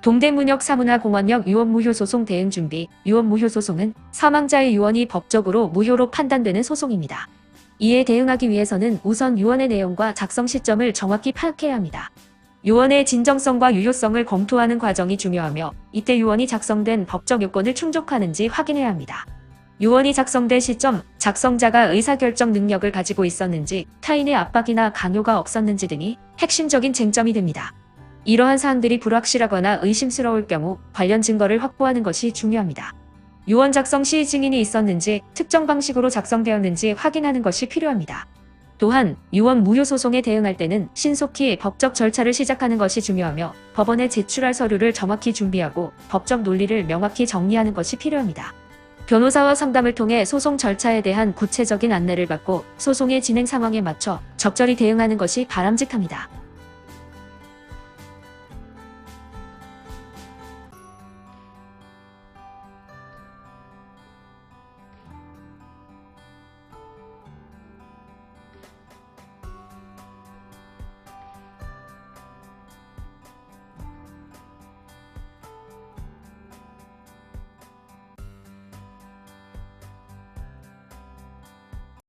동대문역 사문화 공원역 유언 무효 소송 대응 준비. 유언 무효 소송은 사망자의 유언이 법적으로 무효로 판단되는 소송입니다. 이에 대응하기 위해서는 우선 유언의 내용과 작성 시점을 정확히 파악해야 합니다. 유언의 진정성과 유효성을 검토하는 과정이 중요하며 이때 유언이 작성된 법적 요건을 충족하는지 확인해야 합니다. 유언이 작성된 시점, 작성자가 의사결정 능력을 가지고 있었는지, 타인의 압박이나 강요가 없었는지 등이 핵심적인 쟁점이 됩니다. 이러한 사항들이 불확실하거나 의심스러울 경우 관련 증거를 확보하는 것이 중요합니다. 유언 작성 시 증인이 있었는지, 특정 방식으로 작성되었는지 확인하는 것이 필요합니다. 또한 유언 무효 소송에 대응할 때는 신속히 법적 절차를 시작하는 것이 중요하며 법원에 제출할 서류를 정확히 준비하고 법적 논리를 명확히 정리하는 것이 필요합니다. 변호사와 상담을 통해 소송 절차에 대한 구체적인 안내를 받고 소송의 진행 상황에 맞춰 적절히 대응하는 것이 바람직합니다.